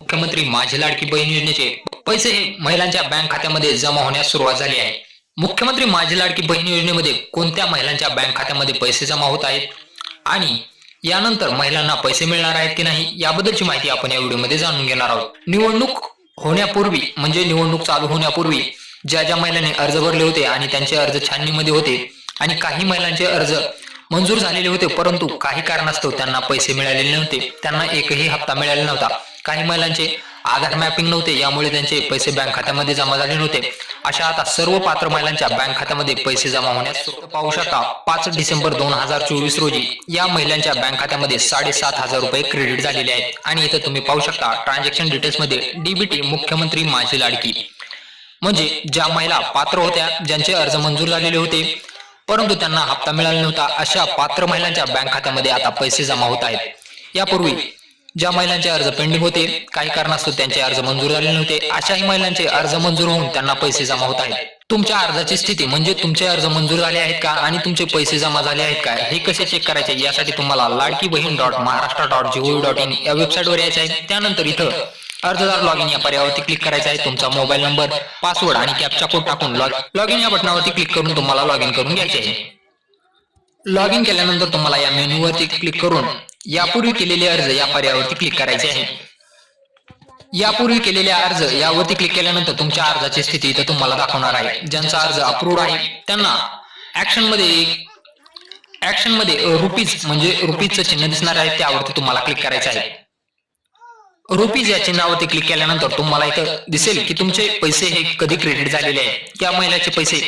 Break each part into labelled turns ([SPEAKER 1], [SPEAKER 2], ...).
[SPEAKER 1] मुख्यमंत्री माझी लाडकी बहीण योजनेचे पैसे हे महिलांच्या बँक खात्यामध्ये जमा होण्यास सुरुवात झाली आहे. मुख्यमंत्री माझी लाडकी बहीण योजनेमध्ये कोणत्या महिलांच्या बँक खात्यामध्ये पैसे जमा होत आहेत? आणि यानंतर महिलांना पैसे मिळणार आहेत की नाही? याबद्दलची माहिती आपण या व्हिडिओमध्ये जाणून घेणार आहोत. निवडणूक होण्यापूर्वी म्हणजे निवडणूक चालू होण्यापूर्वी ज्या ज्या महिलांनी अर्ज भरले होते आणि त्यांचे अर्ज छाननीमध्ये होते आणि काही महिलांचे अर्ज मंजूर झालेले होते परंतु काही कारणास्तव त्यांना पैसे मिळालेले नव्हते. त्यांना एकही हप्ता मिळालेला नव्हता. काही महिलांचे आधार मॅपिंग नव्हते यामुळे त्यांचे पैसे बँक खात्यामध्ये जमा झाले नव्हते. अशा आता सर्व पात्र महिलांच्या बँक खात्यामध्ये पैसे जमा होण्यास पाहू शकता. पाच डिसेंबर दोन हजार चोवीस रोजी या महिलांच्या बँक खात्यामध्ये साडेसात हजार रुपये क्रेडिट झालेले आहेत. आणि इथं तुम्ही पाहू शकता ट्रान्झॅक्शन डिटेल्समध्ये डीबीटी मुख्यमंत्री माझी लाडकी. म्हणजे ज्या महिला पात्र होत्या ज्यांचे अर्ज मंजूर झालेले होते परंतु त्यांना हप्ता मिळाला नव्हता. अशा पात्र महिलांच्या बँक खात्यामध्ये आता पैसे जमा होत आहेत. यापूर्वी ज्या महिलांचे अर्ज पेंडिंग होते काही कारणास्तव त्यांचे अर्ज मंजूर झाले नव्हते. अशाही महिलांचे अर्ज मंजूर होऊन त्यांना पैसे जमा होत आहेत. तुमच्या अर्जाची स्थिती म्हणजे तुमचे अर्ज मंजूर झाले आहेत का आणि तुमचे पैसे जमा झाले आहेत का हे कसे चेक करायचे यासाठी तुम्हाला Ladki Bahin dot Maharashtra dot gov dot in या वेबसाईटवर यायचे आहे. त्यानंतर इथं अर्जदार लॉग इन या पर्यावरती क्लिक करायचं आहे. तुमचा मोबाईल नंबर पासवर्ड आणि कॅपचा कोड टाकून लॉग लॉग इन या बटनावरती क्लिक करून तुम्हाला लॉग इन करून घ्यायचे आहे. लॉग इन केल्यानंतर तुम्हाला या मेन्यूवरती क्लिक करून यापूर्वी केलेले अर्ज या पर्यावरती क्लिक करायचे आहे. यापूर्वी केलेले अर्ज यावरती क्लिक केल्यानंतर तुमच्या अर्जाची स्थिती इथं तुम्हाला दाखवणार आहे. ज्यांचा अर्ज अप्रूव्ह आहे त्यांना ऍक्शनमध्ये ऍक्शनमध्ये रुपीज म्हणजे रुपीजचं चिन्ह दिसणार आहे त्यावरती तुम्हाला क्लिक करायचं आहे. रुपीज या चिन्हावरती क्लिक केल्यानंतर तुम्हाला इथं दिसेल की तुमचे पैसे हे कधी क्रेडिट झालेले आहेत. त्या महिन्याचे पैसे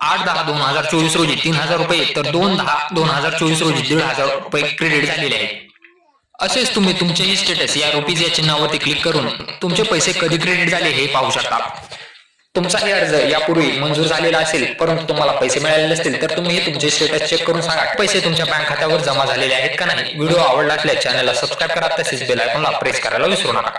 [SPEAKER 1] आठ दहा दोन हजार चोवीस रोजी तीन हजार रुपये तर दोन दहा दोन हजार चोवीस रोजी दीड हजार रुपये क्रेडिट झालेले आहेत. असेच तुम्ही तुमचेही स्टेटस या रुपीज या चिन्हावरती क्लिक करून तुमचे पैसे कधी क्रेडिट झाले हे पाहू शकता. तुमचाही अर्ज यापूर्वी मंजूर झालेला असेल परंतु तुम्हाला पैसे मिळाले नसतील तर तुम्ही तुमचे स्टेटस चेक करून सांगा पैसे तुमच्या बँक खात्यावर जमा झालेले आहेत का नाही. व्हिडिओ आवडला असल्यास चॅनलला सबस्क्राईब करा तसेच बेल आयकॉनला प्रेस करायला विसरू नका.